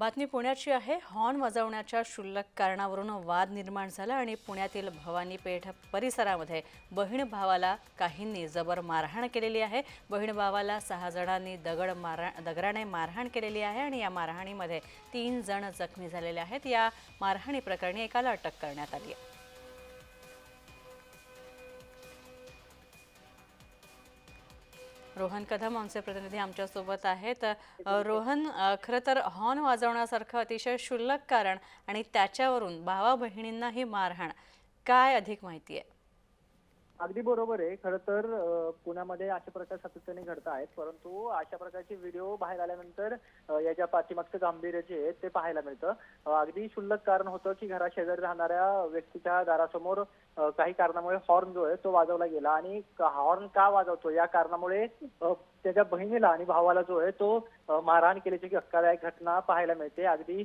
बातमी पुण्याची आहे. हॉर्न वाजवण्याच्या क्षुल्लक कारणावरून वाद निर्माण झाला आणि पुण्यातील भवानी पेठ परिसरामध्ये बहीण भावाला काहींनी जबर मारहाण केलेली आहे. बहीण भावाला सहा जणांनी दगड मारा दगडाने मारहाण केलेली आहे आणि या मारहाणीमध्ये तीन जण जखमी झालेले आहेत. या मारहाणी प्रकरणी एकाला अटक करण्यात आली आहे. रोहन कदम आमचे प्रतिनिधी आमच्यासोबत आहेत. रोहन खरं तर हॉर्न वाजवण्यासारखं अतिशय क्षुल्लक कारण आणि त्याच्यावरून भावा बहिणींनाही मारहाण. काय अधिक माहिती आहे? अगदी बरोबर आहे. खरं तर पुण्यामध्ये अशा प्रकार सातत्याने घडत आहेत परंतु अशा प्रकारचे व्हिडिओ बाहेर आल्यानंतर याच्या पाठीमागचं गांभीर्य जे आहे ते पाहायला मिळतं. अगदी क्षुल्लक कारण होतं की घरा शेजारी राहणाऱ्या व्यक्तीच्या दारासमोर काही कारणामुळे हॉर्न जो आहे तो वाजवला गेला. आणि हॉर्न का वाजवतो? या कारणामुळे त्याच्या बहिणीला आणि भावाला जो आहे तो मारहाण केल्याची धक्कादायक घटना पाहायला मिळते. अगदी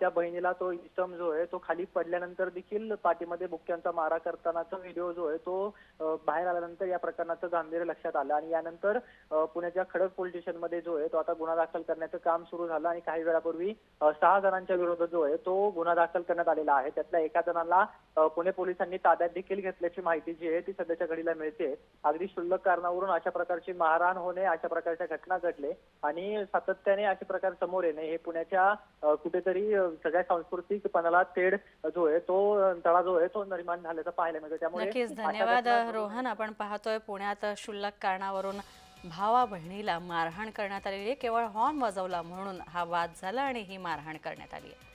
त्या बहिणीला तो इस्टम जो आहे तो खाली पडल्यानंतर देखील पाठीमध्ये बुक्क्यांचा मारा करतानाचा व्हिडिओ जो आहे तो बाहेर आल्यानंतर या प्रकरणाचं गांभीर्य लक्षात आलं आणि यानंतर पुण्याच्या खडक पोलीस स्टेशनमध्ये जो आहे तो आता गुन्हा दाखल करण्याचं काम सुरू झालं आणि काही वेळापूर्वी सहा जणांच्या विरोधात जो आहे तो गुन्हा दाखल करण्यात आलेला आहे. त्यातल्या एका जणाला पुणे पोलिसांनी ताब्यात देखील घेतल्याची माहिती जी आहे ती सध्याच्या घडीला मिळते. अगदी क्षुल्लक कारणावरून अशा प्रकारची मारहाण होणे अशा प्रकारच्या घटना घडले आणि सातत्याने असे प्रकार समोर येणे हे पुण्याच्या कुठेतरी सगळ्या सांस्कृतिक पणाला तेढ जो आहे तो तळा जो आहे तो निर्माण झाल्याचं पाहायला मिळतं. त्यामुळे धन्यवाद. रोहन आपण पाहतोय पुण्यात क्षुल्लक कारणावरून भावा बहिणीला मारहाण करण्यात आलेली आहे. केवळ हॉर्न वाजवला म्हणून हा वाद झाला आणि ही मारहाण करण्यात आली आहे.